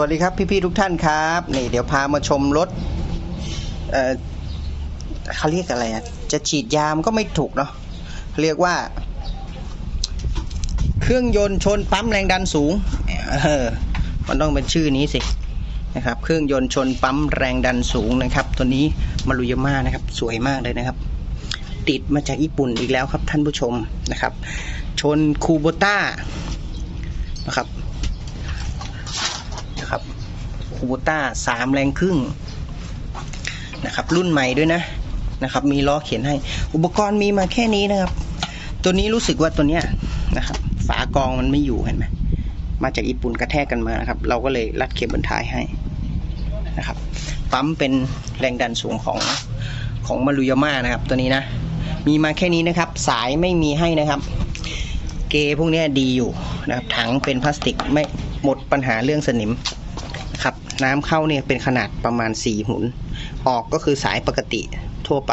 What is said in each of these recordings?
วัสดีครับพี่ๆทุกท่านครับนี่เดี๋ยวพามาชมรถเอ่อเขาเรียกอะไรอะจะฉีดยามก็ไม่ถูกเนาะเรียกว่า เครื่องยนต์ชนปั๊มแรงดันสูงเออมันต้องเป็นชื่อนี้สินะครับ เครื่องยนต์ชนปั๊มแรงดันสูงนะครับ ตัวนี้มารุยาม่านะครับ สวยมากเลยนะครับ ติดมาจากญี่ปุ่นอีกแล้วครับท่านผู้ชมนะครับ ชนคูโบต้านะครับ นะครับคูโบต้าสามแรงครึ่งนะครับ รุ่นใหม่ด้วยนะนะครับ มีล้อเขียนให้ อุปกรณ์มีมาแค่นี้นะครับ ตัวนี้รู้สึกว่าตัวเนี้ยนะครับ ฝากรองมันไม่อยู่เห็นไหมมาจากญี่ปุ่นกระแทกกันมานะครับ เราก็เลยรัดเคเบิลท้ายให้นะครับ ปั๊มเป็นแรงดันสูงของของมารุยาม่านะครับ ตัวนี้นะ มีมาแค่นี้นะครับ สายไม่มีให้นะครับ เกพวกนี้ดีอยู่นะครับ ถังเป็นพลาสติกไม่ หมดปัญหาเรื่องสนิมครับน้ำเข้าเนี่ยเป็นขนาดประมาณ 4 หุน ออกก็คือสายปกติทั่วไป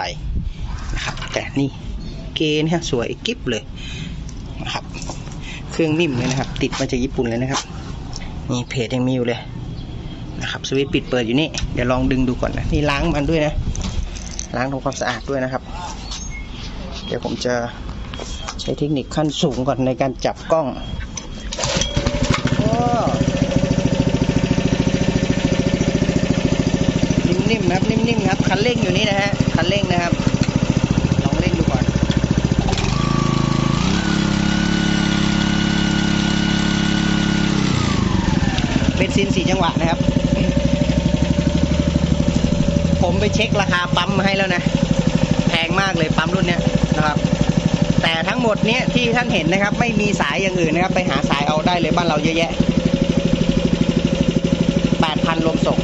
นะครับแต่นี่เกเนี่ยสวยกิ๊บเลยนะครับเครื่องนิ่มเลยนะครับ ติดมาจากญี่ปุ่นเลยนะครับนี่เพจยังมีอยู่เลยนะครับสวิตช์ปิดเปิดอยู่นี่เดี๋ยวลองดึงดูก่อนนะนี่ล้างมันด้วยนะ ล้างทำความสะอาดด้วยนะครับ เดี๋ยวผมจะใช้เทคนิคขั้นสูงก่อนในการจับกล้องโอ้ นิ่มๆครับ คันเร่งอยู่นี่นะฮะ คันเร่งนะครับ ลองเร่งดูก่อน เป็นซินสี่จังหวะนะครับ ผมไปเช็คราคาปั๊มมาให้แล้วนะ แพงมากเลยปั๊มรุ่นเนี้ยนะครับ แต่ทั้งหมดเนี้ยที่ท่านเห็นนะครับ ไม่มีสายอย่างอื่นนะครับ ไปหาสายเอาได้เลยบ้านเราเยอะแยะแปดพันลมส่ง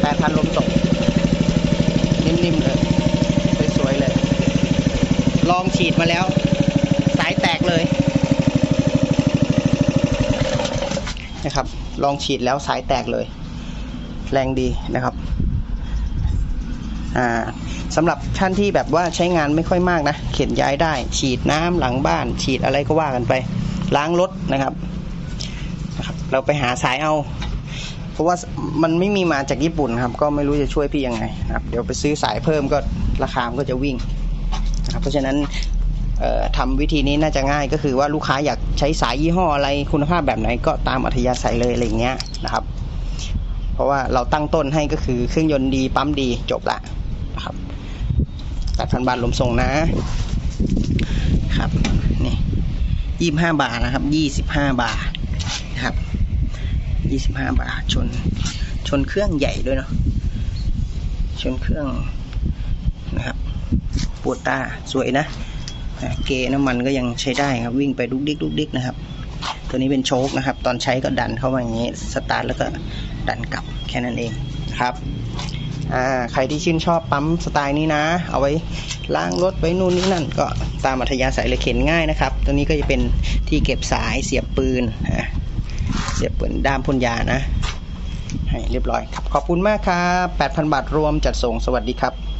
แปดพันลมส่งนิ่มๆเลยสวยๆเลย ลองฉีดมาแล้ว สายแตกเลยนะครับ ลองฉีดแล้วสายแตกเลย แรงดีนะครับอ่าสำหรับท่านที่แบบว่าใช้งานไม่ค่อยมากนะ เข็นย้ายได้ ฉีดน้ำหลังบ้าน ฉีดอะไรก็ว่ากันไป ล้างรถนะครับนะครับ เราไปหาสายเอา เพราะว่ามันไม่มีมาจากญี่ปุ่นครับ ก็ไม่รู้จะช่วยพี่ยังไงนะครับ เดี๋ยวไปซื้อสายเพิ่มก็ราคามก็จะวิ่ง นะครับเพราะฉะนั้นเอ่อทำวิธีนี้น่าจะง่ายก็คือว่าลูกค้าอยากใช้สายยี่ห้ออะไรคุณภาพแบบไหนก็ตามอัธยาศัยเลยอะไรเงี้ยนะครับ เพราะว่าเราตั้งต้นให้ก็คือเครื่องยนต์ดีปั๊มดีจบละนะครับแปดพันบาทลมส่งนะครับนี่ยี่สิบห้าบาทนะครับยี่สิบห้าบาทนะครับยี่สิบห้าบาทชนชนเครื่องใหญ่ด้วยเนาะชนเครื่องนะครับ ปวดตาสวยนะเกน้ำมันก็ยังใช้ได้ครับวิ่งไปดุกดิกดุกดิกนะครับ ตัวนี้เป็นโชคนะครับ ตอนใช้ก็ดันเข้ามาอย่างนี้สตาร์ทแล้วก็ดันกลับแค่นั้นเองครับใครที่ชื่นชอบปั๊มสไตล์นี้นะ เอาไว้ล้างรถไว้นู่นนี่นั่น ก็ตามอัธยาศัยเลยเข็นง่ายนะครับ ตัวนี้ก็จะเป็นที่เก็บสายเสียบปืนเสียบปืนด้ามพ่นยานะ ให้เรียบร้อยครับ ขอบคุณมากครับ 8,000 บาทรวมจัดส่งสวัสดีครับ